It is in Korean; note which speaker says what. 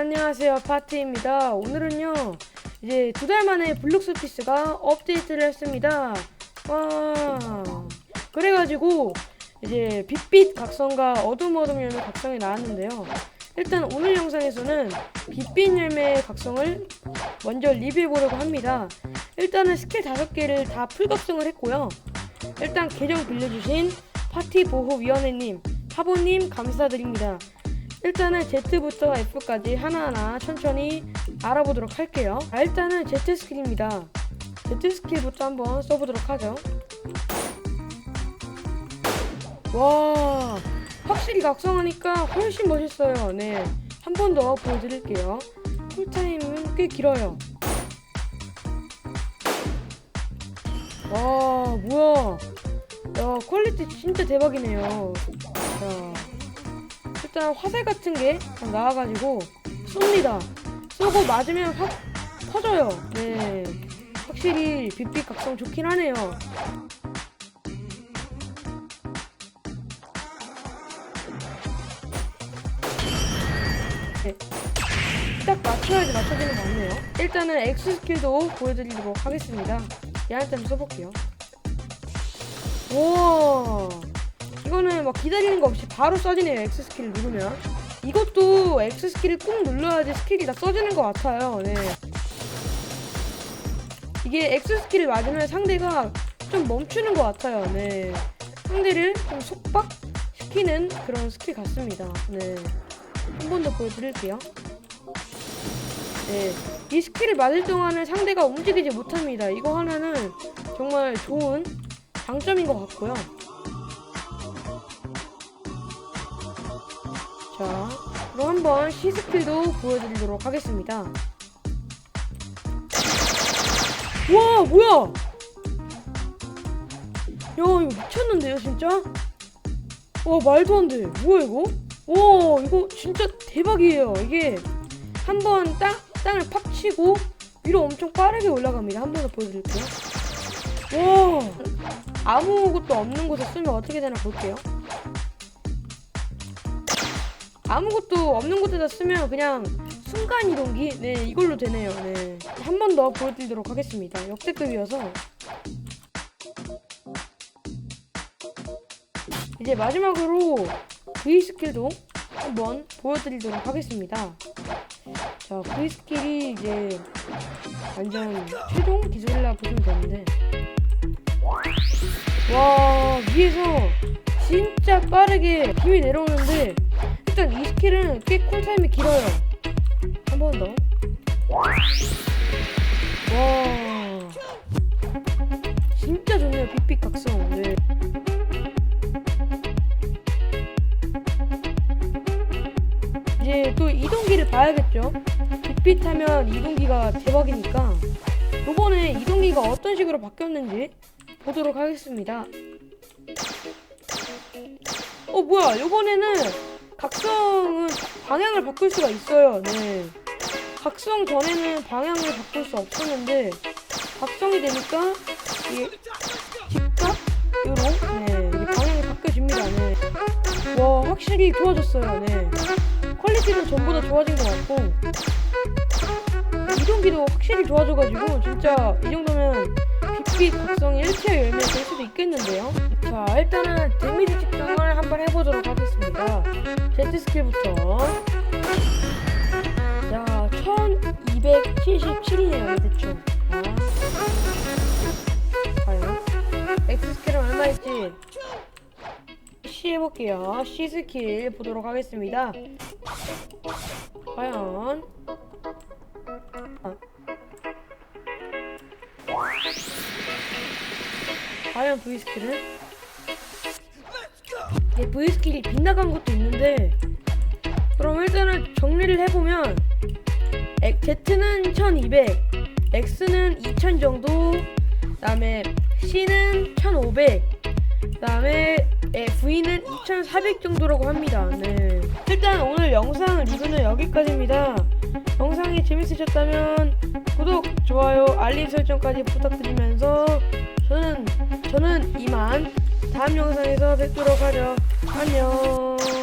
Speaker 1: 안녕하세요. 파티입니다. 오늘은요 이제 두 달 만에 블록스피스가 업데이트를 했습니다. 와. 그래가지고 이제 빛빛 각성과 어둠 어둠 열매 각성이 나왔는데요. 일단 오늘 영상에서는 빛빛 열매 각성을 먼저 리뷰해보려고 합니다. 일단은 스킬 다섯 개를 다 풀각성을 했고요. 일단 계정 빌려주신 파티보호위원회님 하보님 감사드립니다 일단은 Z부터 F까지 하나하나 천천히 알아보도록 할게요. 아, 일단은 Z 스킬입니다. Z 스킬부터 한번 써보도록 하죠. 와, 확실히 각성하니까 훨씬 멋있어요. 네, 한 번 더 보여드릴게요. 쿨타임은 꽤 길어요. 와, 뭐야. 야, 퀄리티 진짜 대박이네요. 자. 일단 화살 같은 게 나와가지고 쏩니다. 쏘고 맞으면 확 터져요. 네, 확실히 빛빛 각성 좋긴 하네요. 네. 딱 맞춰야지 맞춰지는 거 같네요. 일단은 X 스킬도 보여드리도록 하겠습니다. 얘한테 한번 써볼게요. 오. 이거는 막 기다리는 거 없이 바로 써지네요 X 스킬을 누르면. 이것도 X 스킬을 꾹 눌러야지 스킬이 다 써지는 것 같아요 네. 이게 X 스킬을 맞으면 상대가 좀 멈추는 것 같아요 네. 상대를 좀 속박 시키는 그런 스킬 같습니다 네 한 번 더 보여드릴게요. 네 이 스킬을 맞을 동안은 상대가 움직이지 못합니다. 이거 하나는 정말 좋은 장점인 것 같고요 자, 그럼 한번 C 스킬도 보여드리도록 하겠습니다. 와, 뭐야? 야, 이거 미쳤는데요, 진짜? 와, 말도 안 돼. 뭐야, 이거? 와, 이거 진짜 대박이에요. 이게 한번 땅, 땅을 팍 치고 위로 엄청 빠르게 올라갑니다. 한 번 더 보여드릴게요. 와, 아무것도 없는 곳에 쓰면 어떻게 되나 볼게요. 아무것도 없는 곳에다 쓰면 그냥 순간 이동기? 네 이걸로 되네요. 네 한 번 더 보여드리도록 하겠습니다. 역대급이어서. 이제 마지막으로 V 스킬도 한번 보여드리도록 하겠습니다. 자 V 스킬이 이제 완전 최종 기술이라 보시면 되는데. 와 위에서 진짜 빠르게 힘이 내려오는데 일단 이 스킬은 꽤 쿨타임이 길어요. 한 번 더. 와. 진짜 좋네요. 빅빅 각성. 네. 이제 또 이동기를 봐야겠죠. 빅빅 하면 이동기가 대박이니까 요번에 이동기가 어떤 식으로 바뀌었는지 보도록 하겠습니다. 어 뭐야 요번에는 각성은 방향을 바꿀 수가 있어요. 네. 각성 전에는 방향을 바꿀 수 없었는데 각성이 되니까 이게 직각으로 네, 이게 방향이 바뀌어집니다. 네. 와 확실히 좋아졌어요. 네. 퀄리티도 전보다 좋아진 것 같고 이동기도 확실히 좋아져가지고 진짜 이 정도면 빛빛 각성이 1티어 열매 될 수도 있겠는데요. 자 일단은 데미지 측정을 한번 해보도록 하겠 습니다. Z 스킬부터 자 1277이네요 대충 아. 과연 X 스킬은 얼마일지 C 해볼게요 C 스킬 보도록 하겠습니다 과연 아. 과연 V 스킬은 이게 V 스킬이 빗나간 것도 있는데 그럼 일단은 정리를 해보면 엑- Z는 1200 X는 2000 정도 그다음에 C는 1500 그다음에 에, V는 2400 정도라고 합니다. 네. 일단 오늘 영상 리뷰는 여기까지입니다. 영상이 재밌으셨다면 구독, 좋아요, 알림 설정까지 부탁드리면서 저는 저는 이만 다음 영상에서 뵙도록 하죠. 안녕.